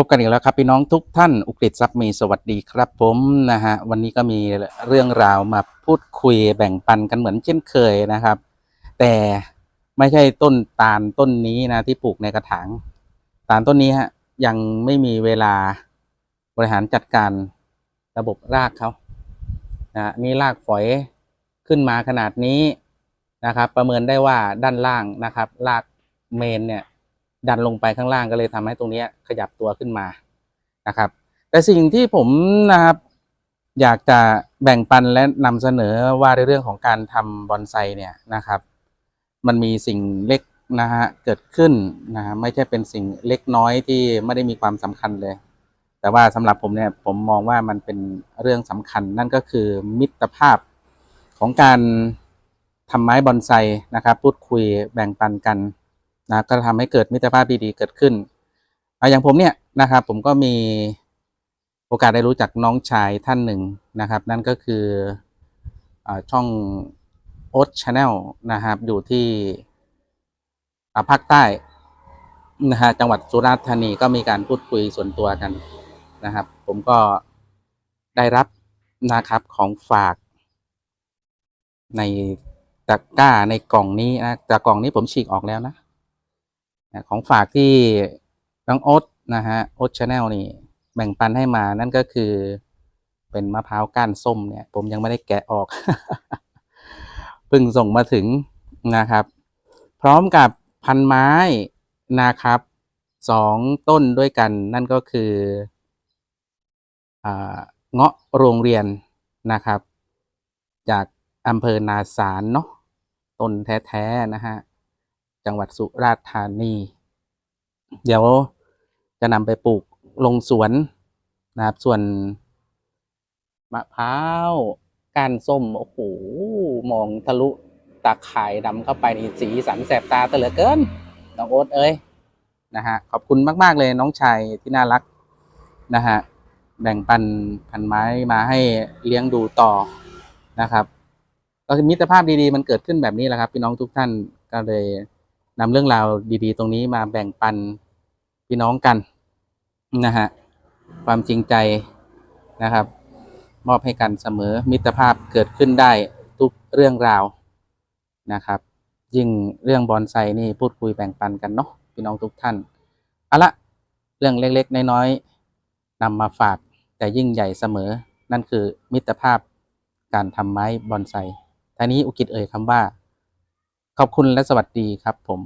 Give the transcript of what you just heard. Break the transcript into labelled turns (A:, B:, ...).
A: พบกันอีกแล้วครับพี่น้องทุกท่านอุกฤษทรัพย์มีสวัสดีครับผมนะฮะวันนี้ก็มีเรื่องราวมาพูดคุยแบ่งปันกันเหมือนเช่นเคยนะครับ แต่ไม่ใช่ต้นตาลต้นนี้นะที่ปลูกในกระถางตาลต้นนี้ฮะยังไม่มีเวลาบริหารจัดการระบบรากเขานะฮะนี่รากฝอยขึ้นมาขนาดนี้นะครับ ประเมินได้ว่าด้านล่างนะครับรากเมนเนี่ย ดันลงไปข้างล่างก็เลยทำให้ตรงนี้ขยับตัวขึ้นมานะครับ แต่สิ่งที่ผมนะครับอยากจะแบ่งปันและนำเสนอว่าในเรื่องของการทำบอนไซเนี่ยนะครับ มันมีสิ่งเล็กนะฮะเกิดขึ้นนะฮะไม่ใช่เป็นสิ่งเล็กน้อยที่ไม่ได้มีความสำคัญเลย แต่ว่าสำหรับผมเนี่ยผมมองว่ามันเป็นเรื่องสำคัญ นั่นก็คือมิตรภาพของการทำไม้บอนไซนะครับ พูดคุยแบ่งปันกัน นะก็ทำให้เกิดมิตรภาพดีๆเกิดขึ้นอย่างผมเนี่ยนะครับ ผมก็มีโอกาสได้รู้จักน้องชายท่านหนึ่งนะครับ นั่นก็คืออช่องโอ๊ตชาแนลนะครับ อยู่ที่ภาคใต้นะฮะจังหวัดสุราษฎร์ธานีก็มีการพูดคุยส่วนตัวกันนะครับ ผมก็ได้รับนะครับของฝาก ในตะกร้าในกล่องนี้นะแต่กล่องนี้ผมฉีกออกแล้วนะ ของฝากที่น้องโอ๊ตนะฮะโอ๊ตชาแนลนี่ แบ่งปันให้มานั่นก็คือ เป็นมะพร้าวก้านส้มเนี่ย ผมยังไม่ได้แกะออกเพิ่งส่งมาถึงนะครับ พร้อมกับพันไม้นะครับสองต้นด้วยกันนั่นก็คือเงาะโรงเรียนนะครับ จากอำเภอนาสารเนาะต้นแท้ ๆ นะฮะ จังหวัดสุราษฎร์ธานี เดี๋ยวจะนำไปปลูกลงสวนนะครับ ส่วนมะพร้าวก้านส้มโอ้โหมองทะลุตาข่ายดำเข้าไปนี่สีสันแสบตาต่เหลือเกินน้องโอ๊ตเอ้ยนะฮะขอบคุณมาก ๆ เลยน้องชายที่น่ารักนะฮะแบ่งปันพันไม้มาให้เลี้ยงดูต่อนะครับก็คือมิตรภาพดีๆ มันเกิดขึ้นแบบนี้แหละครับ พี่น้องทุกท่านก็เลย นำเรื่องราวดีๆ ตรงนี้มาแบ่งปันพี่น้องกันนะฮะความจริงใจนะครับ มอบให้กันเสมอมิตรภาพเกิดขึ้นได้ทุกเรื่องราวนะครับ ยิ่งเรื่องบอนไซนี่พูดคุยแบ่งปันกันเนาะพี่น้องทุกท่านเอาละเรื่องเล็กๆ น้อยๆนำมาฝากแต่ยิ่งใหญ่เสมอ นั่นคือมิตรภาพการทำไม้บอนไซท่านี้อุกิจเอ่ยคำว่า ขอบคุณและสวัสดีครับผม